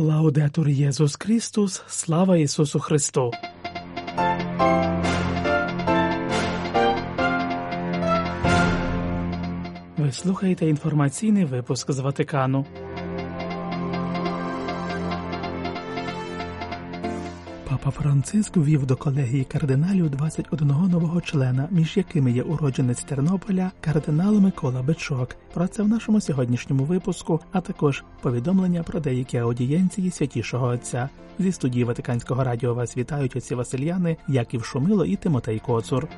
Лаудетур Єсус Христос, слава Ісусу Христу! Ви слухаєте інформаційний випуск з Ватикану. Папа Франциск ввів до колегії кардиналів 21 нового члена, між якими є уродженець Тернополя, кардинал Микола Бичок. Про це в нашому сьогоднішньому випуску, а також повідомлення про деякі аудієнції святішого отця. Зі студії Ватиканського радіо вас вітають отці Васильяни, Яків Шумило і Тимотей Коцур.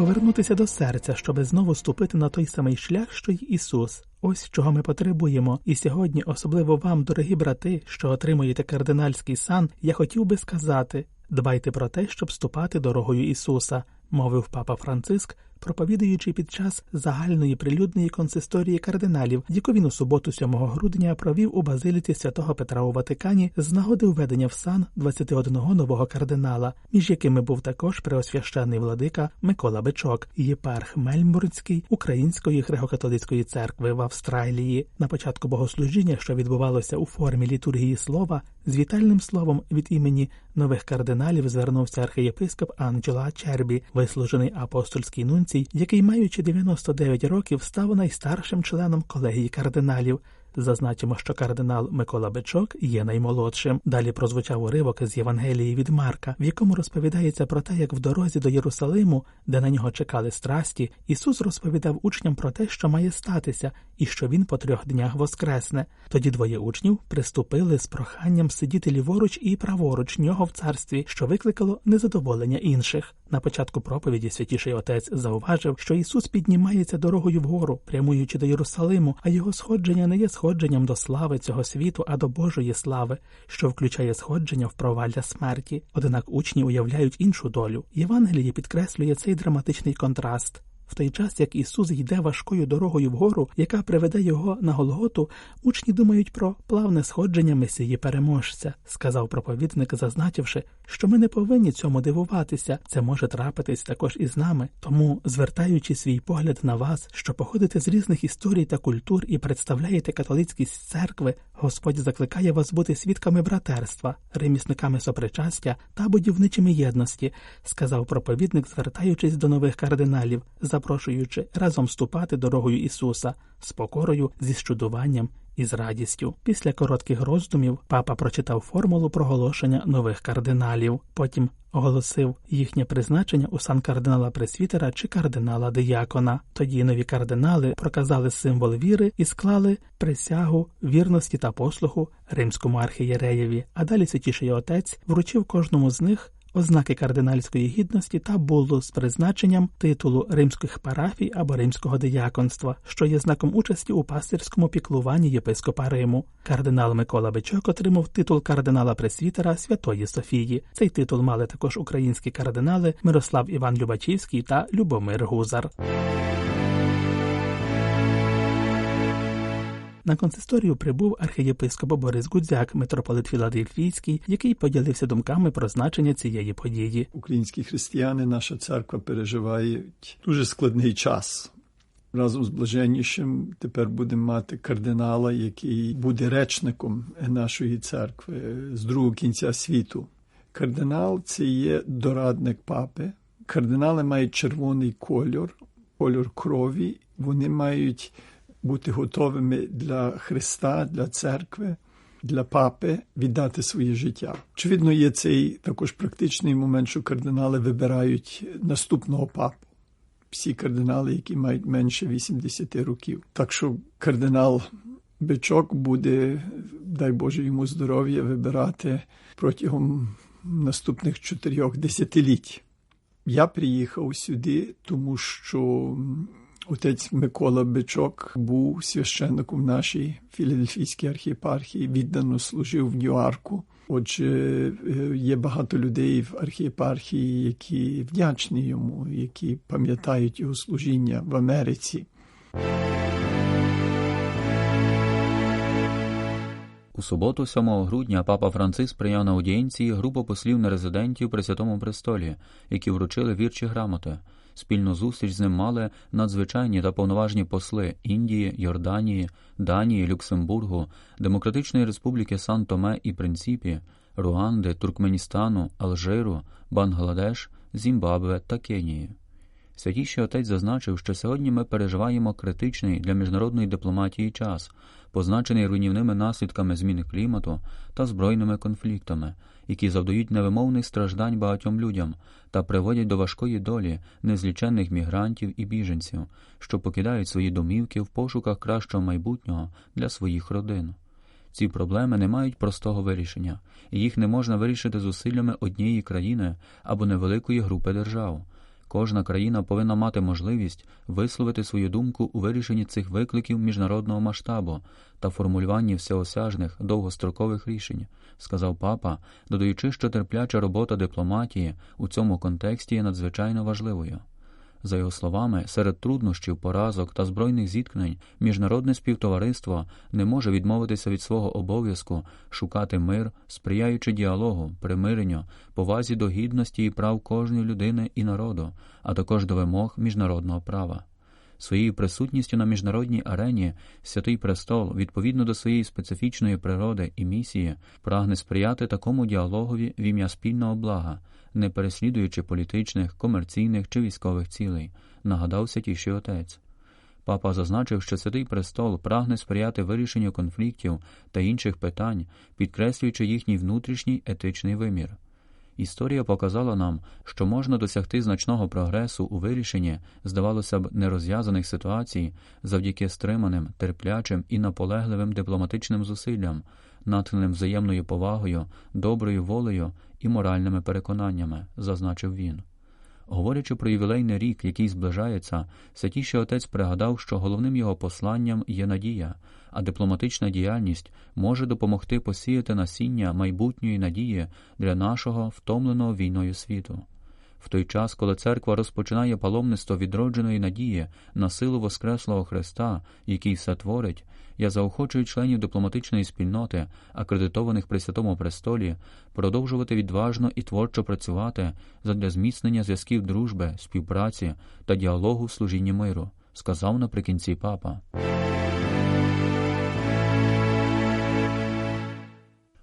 Повернутися до серця, щоби знову ступити на той самий шлях, що й Ісус. Ось чого ми потребуємо. І сьогодні, особливо вам, дорогі брати, що отримуєте кардинальський сан, я хотів би сказати дбайте про те, щоб ступати дорогою Ісуса, мовив папа Франциск, проповідуючи під час загальної прилюдної консисторії кардиналів, яку він у суботу 7 грудня провів у базиліці святого Петра у Ватикані з нагоди введення в сан 21 нового кардинала, між якими був також преосвящений владика Микола Бичок, єпарх Мельмбурнський Української греко-католицької церкви в Австралії. На початку богослужіння, що відбувалося у формі літургії слова, з вітальним словом від імені нових кардиналів звернувся архієпископ Анджела Чербі, вислужений апостольський нунцій, який, маючи 99 років, став найстаршим членом колегії кардиналів. Зазначимо, що кардинал Микола Бичок є наймолодшим. Далі прозвучав уривок з Євангелії від Марка, в якому розповідається про те, як в дорозі до Єрусалиму, де на нього чекали страсті, Ісус розповідав учням про те, що має статися, і що він по трьох днях воскресне. Тоді двоє учнів приступили з проханням сидіти ліворуч і праворуч нього в царстві, що викликало незадоволення інших. На початку проповіді святіший отець зауважив, що Ісус піднімається дорогою вгору, прямуючи до Єрусалиму, а його сходження не є сходженням до слави цього світу, а до Божої слави, що включає сходження в провалля смерті. Однак учні уявляють іншу долю. Євангеліє підкреслює цей драматичний контраст. В той час, як Ісус йде важкою дорогою вгору, яка приведе його на Голготу, учні думають про плавне сходження Месії переможця, сказав проповідник, зазначивши, що ми не повинні цьому дивуватися, це може трапитись також і з нами. Тому, звертаючи свій погляд на вас, що походите з різних історій та культур і представляєте католицькість церкви, Господь закликає вас бути свідками братерства, ремісниками сопричастя та будівничими єдності, сказав проповідник, звертаючись до нових кардиналів, запрошуючи разом ступати дорогою Ісуса з покорою, зі щудуванням і з радістю. Після коротких роздумів папа прочитав формулу проголошення нових кардиналів. Потім оголосив їхнє призначення у сан кардинала пресвітера чи кардинала диякона. Тоді нові кардинали проказали символ віри і склали присягу вірності та послуху римському архієреєві. А далі святіший отець вручив кожному з них ознаки кардинальської гідності та булу з призначенням титулу римських парафій або римського дияконства, що є знаком участі у пастирському піклуванні єпископа Риму. Кардинал Микола Бичок отримав титул кардинала пресвітера Святої Софії. Цей титул мали також українські кардинали Мирослав Іван Любачівський та Любомир Гузар. На консисторію прибув архієпископ Борис Гудзяк, митрополит Філадельфійський, який поділився думками про значення цієї події. Українські християни, наша церква переживають дуже складний час. Разом з блаженнішим тепер будемо мати кардинала, який буде речником нашої церкви з другого кінця світу. Кардинал це є дорадник папи. Кардинали мають червоний кольор, кольор крові. Вони мають бути готовими для Христа, для церкви, для папи віддати своє життя. Очевидно, є цей також практичний момент, що кардинали вибирають наступного папу. Всі кардинали, які мають менше 80 років. Так що кардинал Бичок буде, дай Боже йому здоров'я, вибирати протягом наступних чотирьох десятиліть. Я приїхав сюди, тому що Отець Микола Бичок був священником нашій філадельфійській архієпархії, віддано служив в Ньюарку. Отже, є багато людей в архієпархії, які вдячні йому, які пам'ятають його служіння в Америці. У суботу, 7 грудня, папа Франциск прийняв на аудієнції групу послів нерезидентів при Святому престолі, які вручили вірчі грамоти. Спільну зустріч з ним мали надзвичайні та повноважні посли Індії, Йорданії, Данії, Люксембургу, Демократичної Республіки Сан Томе і Принципі, Руанди, Туркменістану, Алжиру, Бангладеш, Зімбабве та Кенії. Святіший отець зазначив, що сьогодні ми переживаємо критичний для міжнародної дипломатії час, позначений руйнівними наслідками зміни клімату та збройними конфліктами, які завдають невимовних страждань багатьом людям та приводять до важкої долі незліченних мігрантів і біженців, що покидають свої домівки в пошуках кращого майбутнього для своїх родин. Ці проблеми не мають простого вирішення, і їх не можна вирішити зусиллями однієї країни або невеликої групи держав. Кожна країна повинна мати можливість висловити свою думку у вирішенні цих викликів міжнародного масштабу та формулюванні всеосяжних довгострокових рішень, сказав папа, додаючи, що терпляча робота дипломатії у цьому контексті є надзвичайно важливою. За його словами, серед труднощів, поразок та збройних зіткнень міжнародне співтовариство не може відмовитися від свого обов'язку шукати мир, сприяючи діалогу, примиренню, повазі до гідності і прав кожної людини і народу, а також до вимог міжнародного права. Своєю присутністю на міжнародній арені Святий Престол, відповідно до своєї специфічної природи і місії, прагне сприяти такому діалогові в ім'я спільного блага, не переслідуючи політичних, комерційних чи військових цілей, нагадав святіший отець. Папа зазначив, що Святий Престол прагне сприяти вирішенню конфліктів та інших питань, підкреслюючи їхній внутрішній етичний вимір. Історія показала нам, що можна досягти значного прогресу у вирішенні, здавалося б, нерозв'язаних ситуацій завдяки стриманим, терплячим і наполегливим дипломатичним зусиллям, натхненим взаємною повагою, доброю волею і моральними переконаннями, зазначив він. Говорячи про ювілейний рік, який зближається, святіший отець пригадав, що головним його посланням є надія, а дипломатична діяльність може допомогти посіяти насіння майбутньої надії для нашого втомленого війною світу. В той час, коли церква розпочинає паломництво відродженої надії на силу Воскреслого Христа, який все творить, я заохочую членів дипломатичної спільноти, акредитованих при Святому Престолі, продовжувати відважно і творчо працювати задля зміцнення зв'язків дружби, співпраці та діалогу в служінні миру, сказав наприкінці папа.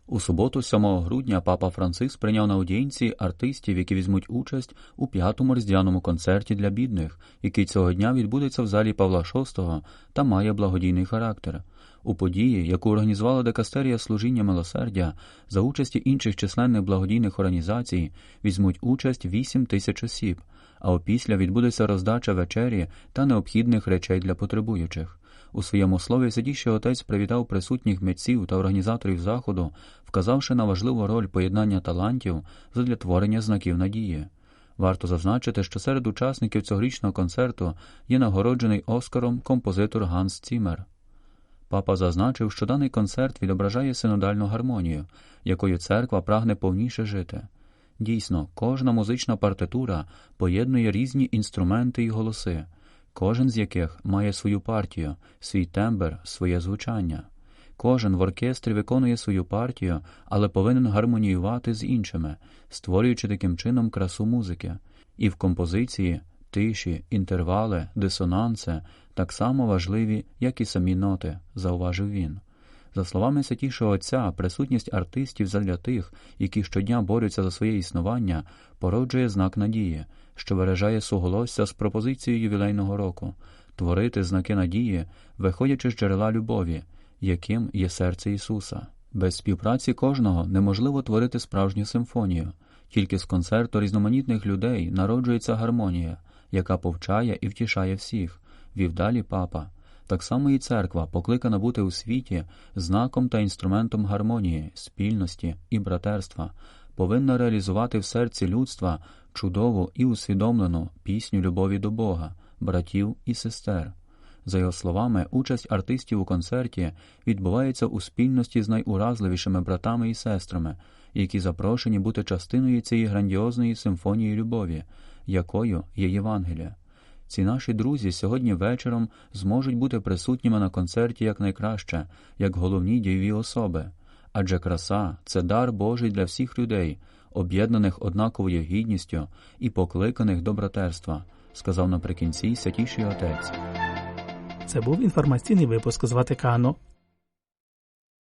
У суботу, 7 грудня, папа Франциск прийняв на аудієнції артистів, які візьмуть участь у п'ятому різдвяному концерті для бідних, який цього дня відбудеться в залі Павла VI та має благодійний характер. У події, яку організувала Декастерія служіння милосердя, за участі інших численних благодійних організацій, візьмуть участь 8 тисяч осіб, а опісля відбудеться роздача вечері та необхідних речей для потребуючих. У своєму слові сидіщий отець привітав присутніх митців та організаторів заходу, вказавши на важливу роль поєднання талантів задля творення знаків надії. Варто зазначити, що серед учасників цьогорічного концерту є нагороджений Оскаром композитор Ганс Цімер. Папа зазначив, що даний концерт відображає синодальну гармонію, якою церква прагне повніше жити. Дійсно, кожна музична партитура поєднує різні інструменти і голоси кожен з яких має свою партію, свій тембр, своє звучання. Кожен в оркестрі виконує свою партію, але повинен гармоніювати з іншими, створюючи таким чином красу музики. І в композиції тиші, інтервали, дисонанси так само важливі, як і самі ноти, зауважив він. За словами святішого Отця, присутність артистів задля тих, які щодня борються за своє існування, породжує знак надії, що виражає суголосся з пропозицією ювілейного року, творити знаки надії, виходячи з джерела любові, яким є серце Ісуса. Без співпраці кожного неможливо творити справжню симфонію, тільки з концерту різноманітних людей народжується гармонія, яка повчає і втішає всіх, вів далі папа. Так само і церква покликана бути у світі знаком та інструментом гармонії, спільності і братерства, повинна реалізувати в серці людства чудову і усвідомлену пісню любові до Бога, братів і сестер. За його словами, участь артистів у концерті відбувається у спільності з найуразливішими братами і сестрами, які запрошені бути частиною цієї грандіозної симфонії любові, якою є Євангелія. Ці наші друзі сьогодні вечором зможуть бути присутніми на концерті якнайкраще, як головні дієві особи. Адже краса це дар Божий для всіх людей, об'єднаних однаковою гідністю і покликаних до братерства, сказав наприкінці святіший отець. Це був інформаційний випуск з Ватикану.